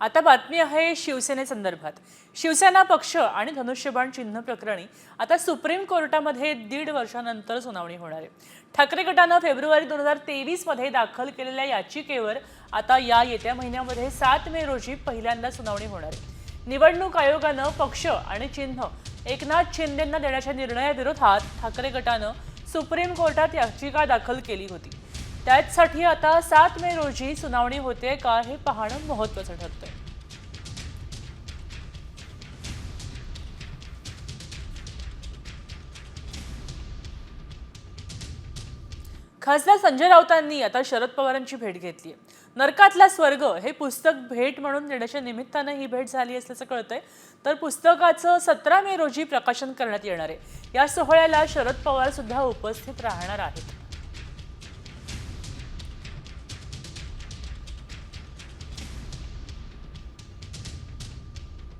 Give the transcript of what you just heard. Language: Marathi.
आता बातमी आहे शिवसेनेसंदर्भात शिवसेना पक्ष आणि धनुष्यबाण चिन्ह प्रकरणी आता सुप्रीम कोर्टामध्ये दीड वर्षानंतर सुनावणी होणार आहे. ठाकरे गटानं फेब्रुवारी दोन हजार तेवीसमध्ये दाखल केलेल्या याचिकेवर आता या येत्या महिन्यामध्ये सात मे रोजी पहिल्यांदा सुनावणी होणार आहे. निवडणूक आयोगानं पक्ष आणि चिन्ह एकनाथ शिंदेंना देण्याच्या निर्णयाविरोधात ठाकरे गटानं सुप्रीम कोर्टात याचिका दाखल केली होती. त्याचसाठी आता सात मे रोजी सुनावणी होते का हे पाहणं महत्वाचं ठरतंय. खासदार संजय राऊतांनी आता शरद पवारांची भेट घेतली आहे नरकातला स्वर्ग हे पुस्तक भेट म्हणून देण्याच्या निमित्तानं ही भेट झाली असल्याचं कळतंय. तर पुस्तकाचं सतरा मे रोजी प्रकाशन करण्यात येणार आहे. या सोहळ्याला शरद पवार सुद्धा उपस्थित राहणार आहेत.